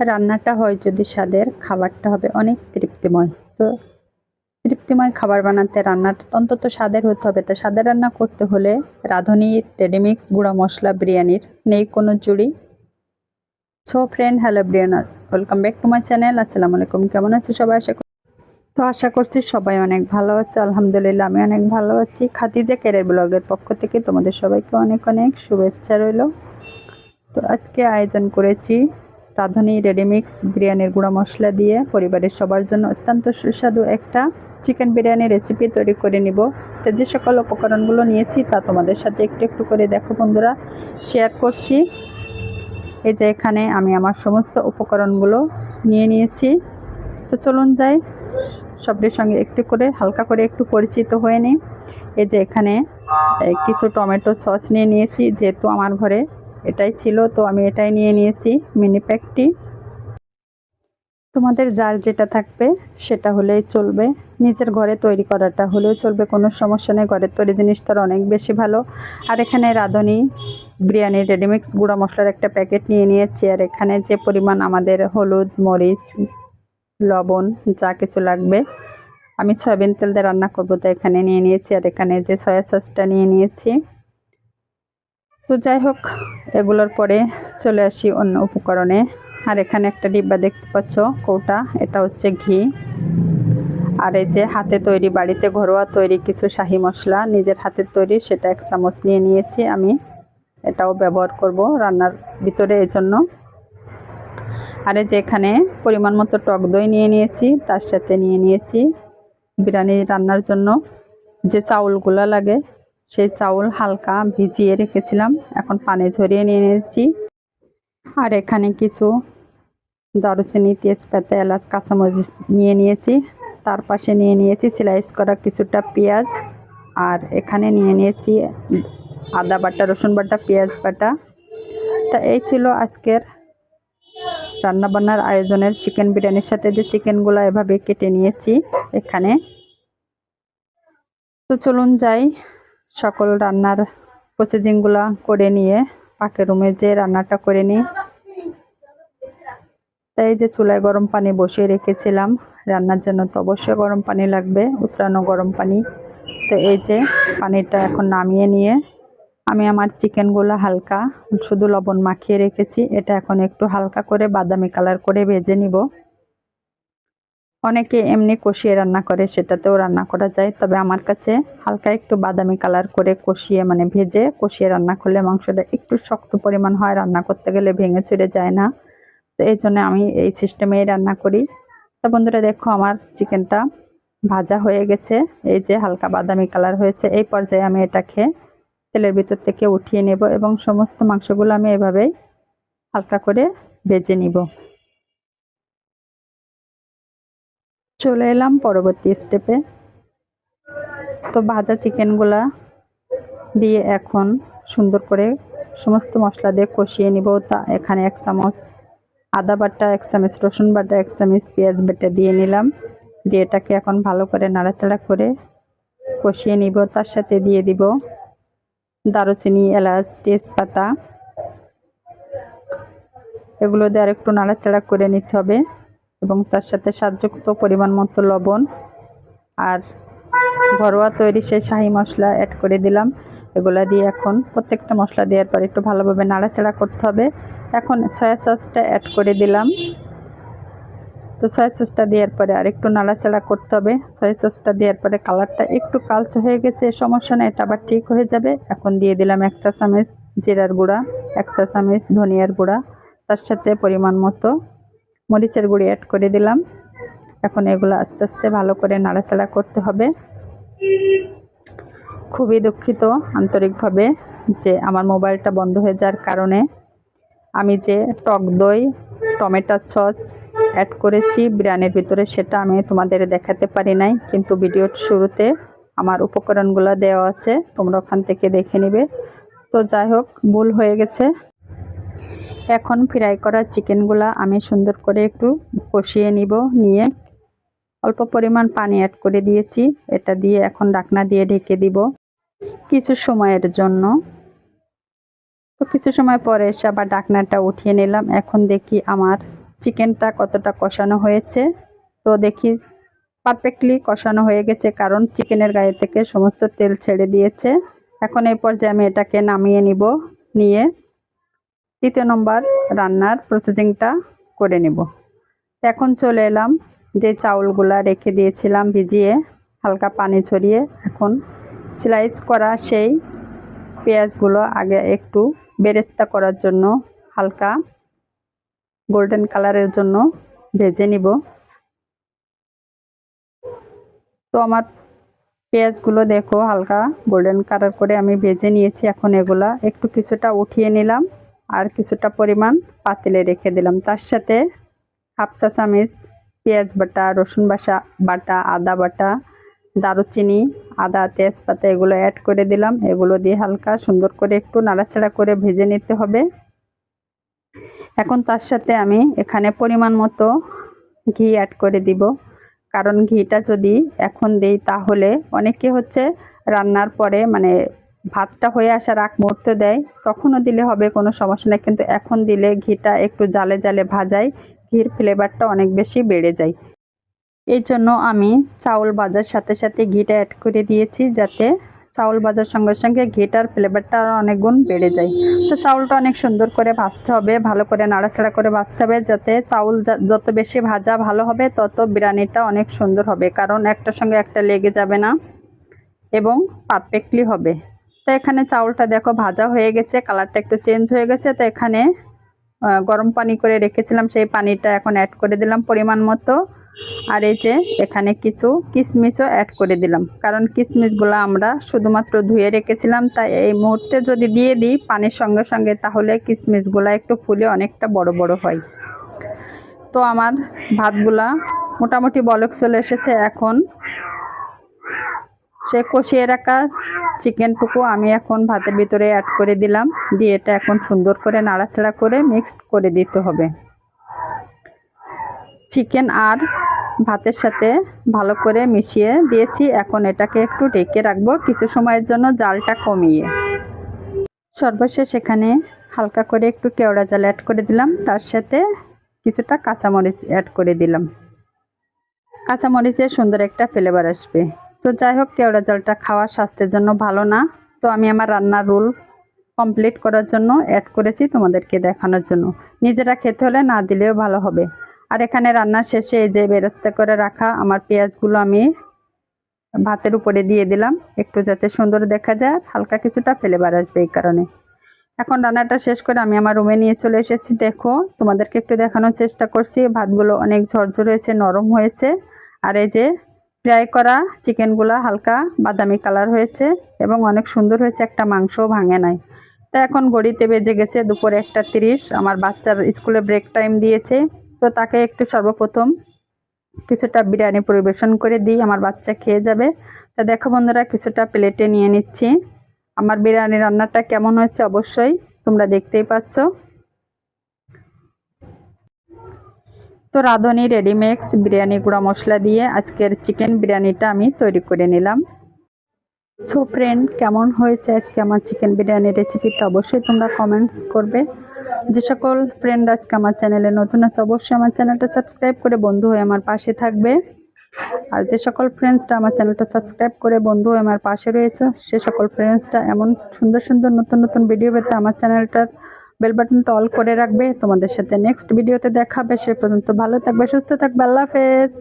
রান্নাটা হয় যদি স্বাদের, খাবারটা হবে অনেক তৃপ্তিময়। তো তৃপ্তিময় খাবার বানাতে রান্নাটা অন্তত স্বাদের হতে হবে। তো স্বাদের রান্না করতে হলে রাঁধুনি রেডিমিক্স গুঁড়া মশলা, বিরিয়ানির, নেই কোনো জুড়ি। So friend, hello Brianna welcome back to my channel, আসসালামু আলাইকুম। কেমন আছে সবাই? আশা করি তো আশা করছি সবাই অনেক ভালো আছে। আলহামদুলিল্লাহ, আমি অনেক ভালো আছি। খাদিজা কেরের ব্লগের পক্ষ থেকে তোমাদের সবাইকে অনেক অনেক শুভেচ্ছা রইল। তো আজকে আয়োজন করেছি রাঁধুনি রেডিমিক্স বিরিয়ানির গুঁড়া মশলা দিয়ে পরিবারের সবার জন্য অত্যন্ত সুস্বাদু একটা চিকেন বিরিয়ানি রেসিপি তৈরি করে নিব। তো যে সকল উপকরণগুলো নিয়েছি তা তোমাদের সাথে একটু একটু করে দেখো বন্ধুরা শেয়ার করছি। এই যে এখানে আমি আমার সমস্ত উপকরণগুলো নিয়ে নিয়েছি। তো চলুন যাই, সবটির সঙ্গে একটু করে, হালকা করে একটু পরিচিত হয়ে নিই। এই যে এখানে কিছু টমেটো সস নিয়ে নিয়েছি, যেহেতু আমার ঘরে এটাই ছিল, তো আমি এটাই নিয়ে নিয়েছি মিনি প্যাকটি তোমাদের যার যেটা থাকবে, সেটা হলেই চলবে। নিজের ঘরে তৈরি করাটা হলেও চলবে, কোনো সমস্যা নেই। ঘরের তৈরি জিনিস জিনিসটা অনেক বেশি ভালো। আর এখানে রাঁধুনি বিরিয়ানির রেডিমিক্স গুঁড়া মশলার একটা প্যাকেট নিয়ে নিয়েছি। আর এখানে যে পরিমাণ আমাদের হলুদ, মরিচ, লবণ, যা কিছু লাগবে, আমি সয়াবিন তেল দিয়ে রান্না করব তো এখানে নিয়ে নিয়েছি। আর এখানে যে সয়া সসটা নিয়ে নিয়েছি। তো যাই হোক, এগুলোর পরে চলে আসি অন্য উপকরণে। আর এখানে একটা ডিব্বা দেখতে পাচ্ছ, কৌটা। এটা হচ্ছে ঘি। আর এই যে হাতে তৈরি, বাড়িতে ঘরোয়া তৈরি কিছু শাহি মশলা, নিজের হাতের তৈরি, সেটা এক চামচ নিয়ে নিয়েছি আমি। এটাও ব্যবহার করব রান্নার ভিতরে এই জন্য আর এই যে এখানে পরিমাণ মতো টক দই নিয়ে নিয়েছি, তার সাথে নিয়ে নিয়েছি বিরিয়ানি রান্নার জন্য। যে চাউলগুলো লাগে সেই চাউল হালকা ভিজিয়ে রেখেছিলাম। এখন পানি ঝরিয়ে নিয়ে নিয়েছি। আর এখানে কিছু দারুচিনি, তেজপাতা, এলাচ, কাঁচামরিচ নিয়ে নিয়েছি। তার পাশে নিয়ে নিয়েছি স্লাইস করা কিছুটা পেঁয়াজ। আর এখানে নিয়ে নিয়েছি আদা বাটা, রসুন বাটা, পেঁয়াজ বাটা। তা এই ছিল আজকের রান্নাবান্নার আয়োজনের চিকেন বিরিয়ানির সাথে যে চিকেনগুলো এভাবে কেটে নিয়েছি এখানে। তো চলুন যাই। সকল রান্নার প্রসেসিংগুলো করে নিয়ে পাকের রুমে যে রান্নাটা করে নিই। তাই যে চুলায় গরম পানি বসিয়ে রেখেছিলাম, রান্নার জন্য তো অবশ্যই গরম পানি লাগবে, উতরানো গরম পানি। তো এই যে পানিটা এখন নামিয়ে নিয়ে, আমি আমার চিকেনগুলো হালকা, শুধু লবণ মাখিয়ে রেখেছি, এটা এখন একটু হালকা করে বাদামি কালার করে ভেজে নিব। অনেকে এমনি কষিয়ে রান্না করে, সেটাতেও রান্না করা যায়। তবে আমার কাছে হালকা একটু বাদামি কালার করে কষিয়ে মানে ভেজে কষিয়ে রান্না করলে মাংসটা একটু শক্ত পরিমাণ হয়, রান্না করতে গেলে ভেঙে চুরে যায় না। তো এই জন্য আমি এই সিস্টেমেই রান্না করি। তো বন্ধুরা দেখো, আমার চিকেনটা ভাজা হয়ে গেছে। এই যে হালকা বাদামি কালার হয়েছে, এই পর্যায়ে আমি এটাকে তেলের ভিতর থেকে উঠিয়ে নেব এবং সমস্ত মাংসগুলো আমি এভাবেই হালকা করে ভেজে নিব। চলে এলাম পরবর্তী স্টেপে তো ভাজা চিকেনগুলা দিয়ে এখন সুন্দর করে সমস্ত মশলা দিয়ে কষিয়ে নিব। তা এখানে এক চামচ আদা বাটা, এক চামচ রসুন বাটা, এক চামচ পেঁয়াজ বেটে দিয়ে নিলাম। দিয়ে এটাকে এখন ভালো করে নাড়াচাড়া করে কষিয়ে নিব। তার সাথে দিয়ে দিব দারুচিনি, এলাচ, তেজপাতা। এগুলো দিয়ে আরেকটু নাড়াচাড়া করে নিতে হবে। এবং তার সাথে স্বাদযুক্ত পরিমাণ মতো লবণ আর ঘরোয়া তৈরি সেই শাহি মশলা অ্যাড করে দিলাম। এগুলা দিয়ে এখন প্রত্যেকটা মশলা দেওয়ার পর একটু ভালোভাবে নাড়াচাড়া করতে হবে। এখন সয়া সসটা অ্যাড করে দিলাম। তো সয়া সসটা দেওয়ার পরে আর একটু নাড়াচাড়া করতে হবে। সয়া সসটা দেওয়ার পরে কালারটা একটু কালচে হয়ে গেছে, সমস্যা নেই, এটা আবার ঠিক হয়ে যাবে। এখন দিয়ে দিলাম এক চা চামচ জিরার গুঁড়া, এক চা চামচ ধনিয়ার গুঁড়া। তার সাথে পরিমাণ মতো মরিচের গুঁড়ি অ্যাড করে দিলাম। এখন এগুলো আস্তে আস্তে ভালো করে নাড়াচাড়া করতে হবে। খুবই দুঃখিত আন্তরিকভাবে যে আমার মোবাইলটা বন্ধ হয়ে যাওয়ার কারণে। আমি যে টক দই, টমেটো সস অ্যাড করেছি, বিরিয়ানির ভিতরে সেটা আমি তোমাদের দেখাতে পারি নাই, কিন্তু ভিডিওর শুরুতে আমার উপকরণগুলো দেওয়া আছে, তোমরা ওখান থেকে দেখে নিবে। তো যাই হোক, ভুল হয়ে গেছে। এখন ফ্রাই করা চিকেনগুলা আমি সুন্দর করে একটু কষিয়ে নিব, নিয়ে অল্প পরিমাণ পানি অ্যাড করে দিয়েছি। এটা দিয়ে এখন ডাকনা দিয়ে ঢেকে দিব কিছু সময়ের জন্য। তো কিছু সময় পরে এসে আবার ডাকনাটা উঠিয়ে নিলাম। এখন দেখি আমার চিকেনটা কতটা কষানো হয়েছে। তো দেখি পারফেক্টলি কষানো হয়ে গেছে, কারণ চিকেনের গায়ে থেকে সমস্ত তেল ছেড়ে দিয়েছে। এখন এই পর্যায়ে আমি এটাকে নামিয়ে নিব, নিয়ে তৃতীয় নম্বর রান্নার প্রসেসিংটা করে নিব। এখন চলে এলাম, যে চাউলগুলা রেখে দিয়েছিলাম ভিজিয়ে, হালকা পানি ছড়িয়ে এখন স্লাইস করা সেই পেঁয়াজগুলো আগে একটু বেরেস্তা করার জন্য, হালকা গোল্ডেন কালারের জন্য ভেজে নিব। তো আমার পেঁয়াজগুলো দেখো, হালকা গোল্ডেন কালার করে আমি ভেজে নিয়েছি, এখন এগুলা একটু কিছুটা উঠিয়ে নিলাম। আর কিছুটা পরিমাণ পাতিলে রেখে দিলাম। তার সাথে হাফ চা চামিচ পেঁয়াজ বাটা, রসুন বাসা বাটা, আদা বাটা, দারুচিনি, আদা, তেজপাতা এগুলো অ্যাড করে দিলাম। এগুলো দিয়ে হালকা সুন্দর করে একটু নাড়াচাড়া করে ভেজে নিতে হবে। এখন তার সাথে আমি এখানে পরিমাণ মতো ঘি অ্যাড করে দিব। কারণ ঘিটা যদি এখন দেই তাহলে অনেকে হচ্ছে রান্নার পরে মানে ভাতটা হয়ে আসার আগ মুহূর্তে দেয়। তখনও দিলে হবে, কোনো সমস্যা নেই। কিন্তু এখন দিলে ঘিটা একটু জালে জালে ভাজাই ঘির ফ্লেভারটা অনেক বেশি বেড়ে যায়। এই জন্য আমি চাউল বাজার সাথে সাথে ঘিটা অ্যাড করে দিয়েছি যাতে চাউল বাজার সঙ্গে সঙ্গে ঘিটার ফ্লেভারটা আরও অনেক গুণ বেড়ে যায়। তো চাউলটা অনেক সুন্দর করে ভাজতে হবে, ভালো করে নাড়াচাড়া করে ভাজতে হবে যাতে চাউল যত বেশি ভাজা ভালো হবে, তত বিরিয়ানিটা অনেক সুন্দর হবে। কারণ একটার সঙ্গে একটা লেগে যাবে না এবং পারফেক্টলি হবে। তো এখানে চাউলটা দেখো ভাজা হয়ে গেছে, কালারটা একটু চেঞ্জ হয়ে গেছে, তো এখানে গরম পানি করে রেখেছিলাম, সেই পানিটা এখন অ্যাড করে দিলাম পরিমাণ মতো। আর এই যে এখানে কিছু কিশমিশও অ্যাড করে দিলাম, কারণ কিশমিশগুলো আমরা শুধুমাত্র ধুয়ে রেখেছিলাম, তাই এই মুহূর্তে যদি দিয়ে দিই পানির সঙ্গে সঙ্গে, তাহলে কিশমিশগুলো একটু ফুলে অনেকটা বড় বড় হয়। তো আমার ভাতগুলা মোটামুটি বলক চলে এসেছে, এখন সে কষিয়ে রাখা চিকেনটুকু আমি এখন ভাতের ভিতরে অ্যাড করে দিলাম। দিয়ে এটা এখন সুন্দর করে নাড়াচাড়া করে মিক্সড করে দিতে হবে। চিকেন আর ভাতের সাথে ভালো করে মিশিয়ে দিয়েছি। এখন এটাকে একটু ঢেকে রাখব। কিছু সময়ের জন্য জালটা কমিয়ে। সর্বশেষ এখানে হালকা করে একটু কেওড়া জাল অ্যাড করে দিলাম। তার সাথে কিছুটা কাঁচামরিচ অ্যাড করে দিলাম। কাঁচামরিচের সুন্দর একটা ফ্লেভার আসবে। তো যাই হোক কেওড়া জলটা খাওয়া স্বাস্থ্যের জন্য ভালো না। তো আমি আমার রান্নার রুল কমপ্লিট করার জন্য অ্যাড করেছি তোমাদেরকে দেখানোর জন্য। নিজেরা খেতে হলে না দিলেও ভালো হবে। আর এখানে রান্নার শেষে এই যে বেরেস্তা করে রাখা, আমার পেঁয়াজগুলো আমি ভাতের উপরে দিয়ে দিলাম। একটু যাতে সুন্দর দেখা যায়, হালকা কিছুটা ফ্লেভার আসবে এই কারণে। এখন রান্নাটা শেষ করে আমি আমার রুমে নিয়ে চলে এসেছি। দেখো, তোমাদেরকে একটু দেখানোর চেষ্টা করছি। ভাতগুলো অনেক ঝরঝর হয়েছে, নরম হয়েছে। আর এই যে ফ্রাই করা চিকেনগুলো হালকা বাদামি কালার হয়েছে এবং অনেক সুন্দর হয়েছে, একটা মাংসও ভাঙে নাই। তো এখন গড়িতে বেজে গেছে দুপুরে একটা তিরিশ, আমার বাচ্চার স্কুলে ব্রেক টাইম দিয়েছে, তো তাকে একটু সর্বপ্রথম কিছুটা বিরিয়ানি পরিবেশন করে দিই, আমার বাচ্চা খেয়ে যাবে। তা দেখো বন্ধুরা, কিছুটা প্লেটে নিয়ে নিচ্ছি। আমার বিরিয়ানি রান্নাটা কেমন হয়েছে অবশ্যই তোমরা দেখতেই পাচ্ছ। তো রাঁধুনি রেডিমেক্স বিরিয়ানি গুঁড়া মশলা দিয়ে আজকের চিকেন বিরিয়ানিটা আমি তৈরি করে নিলাম। সো ফ্রেন্ড কেমন হয়েছে আজকে আমার চিকেন বিরিয়ানি রেসিপিটা অবশ্যই তোমরা কমেন্টস করবে। যে সকল ফ্রেন্ড আজকে আমার চ্যানেলে নতুন আছে, অবশ্যই আমার চ্যানেলটা সাবস্ক্রাইব করে বন্ধু হয়ে আমার পাশে থাকবে। আর যে সকল ফ্রেন্ডসটা আমার চ্যানেলটা সাবস্ক্রাইব করে বন্ধু হয়ে আমার পাশে রয়েছে, সে সকল ফ্রেন্ডসটা এমন সুন্দর সুন্দর নতুন নতুন ভিডিও পেতে আমার চ্যানেলটার বেল বাটনটা অল করে রাখবে। তোমাদের সাথে নেক্সট ভিডিওতে দেখাবে। সে পর্যন্ত ভালো থাকবে, সুস্থ থাকবে। আল্লাহ হাফেজ।